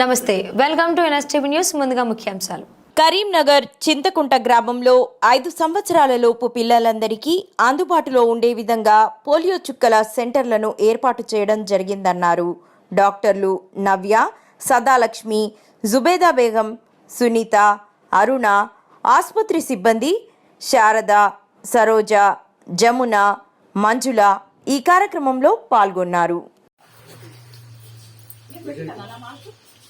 నమస్తే welcome to NSTV news ముందుగా ముఖ్యాంశాలు. కరీంనగర్ చింతకుంట గ్రామంలో ఐదు సంవత్సరాలలోపు పిల్లలందరికీ అందుబాటులో ఉండే విధంగా పోలియో చుక్కల సెంటర్లను ఏర్పాటు చేయడం జరిగిందన్నారు. డాక్టర్లు నవ్య సదాలక్ష్మి జుబేదా బేగం సునీత అరుణ ఆసుపత్రి సిబ్బంది శారద సరోజ జమున మంజుల ఈ కార్యక్రమంలో పాల్గొన్నారు.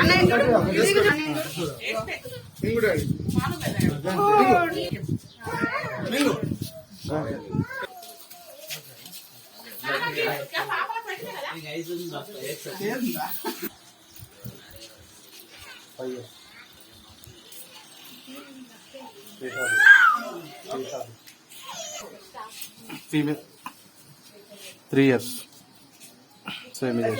అన్నయ్య ఫీమేల్ త్రీ ఇయర్స్ సేమ్ ఇదే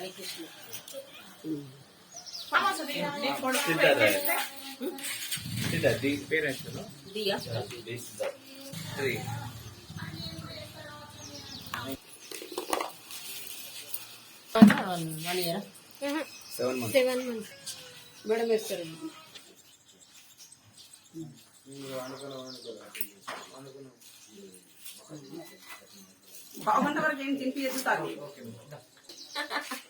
శేషాలు బాగుంట వరకు ఏం తినిపించదు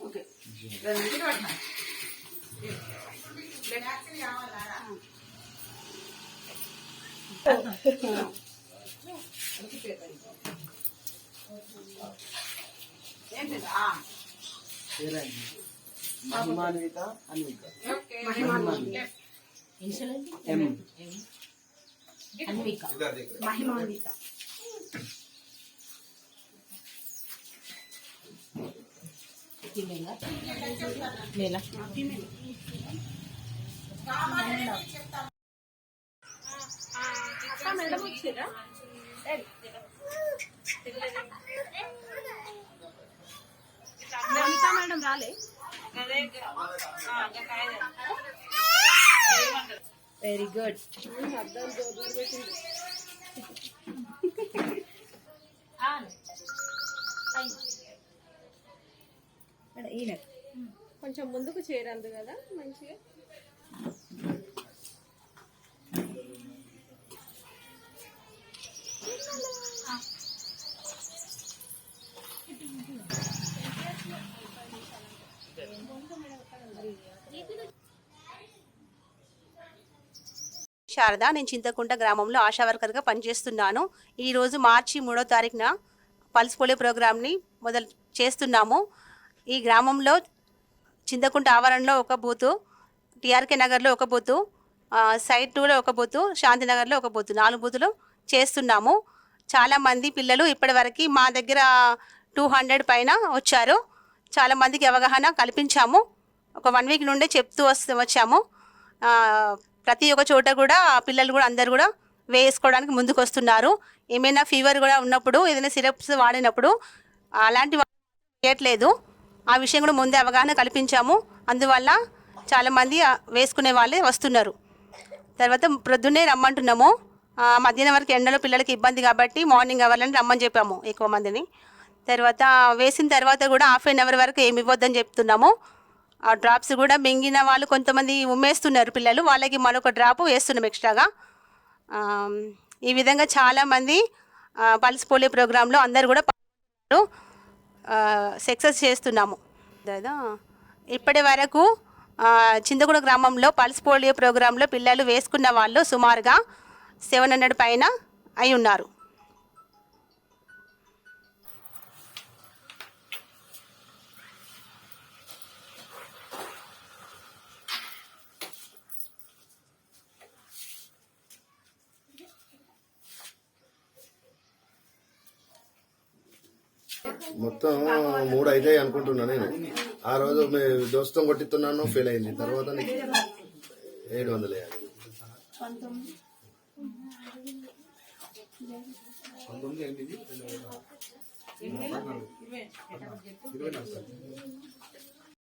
ఓకే రెండు నిమిషాలు పట్టినా. ఏంటిది? ఆ, మహిమాన్విత అన్విక మహిమాన్విత. ఎం మహిమాన్విత వెరీ గుడ్ కొంచెం ముందుకు చేరందు కదా మంచిగా. శారద నేను చింతకుంట గ్రామంలో ఆశా వర్కర్గా పనిచేస్తున్నాను. ఈరోజు మార్చి మూడో తారీఖున పల్స్ పోలియో ప్రోగ్రామ్ని మొదలు చేస్తున్నాము. ఈ గ్రామంలో చింతకుంట ఆవరణలో ఒక బూతు టీఆర్కే నగర్లో ఒక బూతు సైడ్ సైట్ టూలో ఒక బూతు శాంతినగర్లో ఒక బూతు. నాలుగు బూతులు చేస్తున్నాము. చాలామంది పిల్లలు ఇప్పటివరకు మా దగ్గర టూ హండ్రెడ్ పైన వచ్చారు. చాలామందికి అవగాహన కల్పించాము. ఒక వన్ వీక్ నుండే చెప్తూ వస్తూ వచ్చాము. ప్రతి ఒక్క చోట కూడా పిల్లలు కూడా అందరు కూడా వేసుకోవడానికి ముందుకు వస్తున్నారు ఏమైనా ఫీవర్ కూడా ఉన్నప్పుడు ఏదైనా సిరప్స్ వాడినప్పుడు అలాంటి వేయట్లేదు ఆ విషయం కూడా ముందే అవగాహన కల్పించాము. అందువల్ల చాలామంది వేసుకునే వాళ్ళే వస్తున్నారు. తర్వాత ప్రొద్దున్నే రమ్మంటున్నాము. మధ్యాహ్నం వరకు ఎండలో పిల్లలకి ఇబ్బంది కాబట్టి మార్నింగ్ అవ్వాలని రమ్మని చెప్పాము ఎక్కువ మందిని. తర్వాత వేసిన తర్వాత కూడా హాఫ్ అన్ అవర్ వరకు ఏమి ఇవ్వద్దని చెప్తున్నాము. ఆ డ్రాప్స్ కూడా మింగిన వాళ్ళు కొంతమంది ఉమ్మేస్తున్నారు పిల్లలు. వాళ్ళకి మరొక డ్రాప్ వేస్తున్నాం ఎక్స్ట్రాగా. ఈ విధంగా చాలామంది పల్స్ పోలియో ప్రోగ్రాంలో అందరు కూడా పాల్గొన్నారు. సక్సెస్ చేస్తున్నాము. దాదా ఇప్పటి వరకు చింతగూడ గ్రామంలో పల్స్ పోలియో ప్రోగ్రాంలో పిల్లలు వేసుకున్న వాళ్ళు సుమారుగా సెవెన్ హండ్రెడ్ పైన అయి ఉన్నారు. మూడు అయితే అనుకుంటున్నా నేను. ఆ రోజు దోస్తం కొట్టిస్తున్నాను ఫెయిల్ అయింది. తర్వాత ఏడు వందల యాభై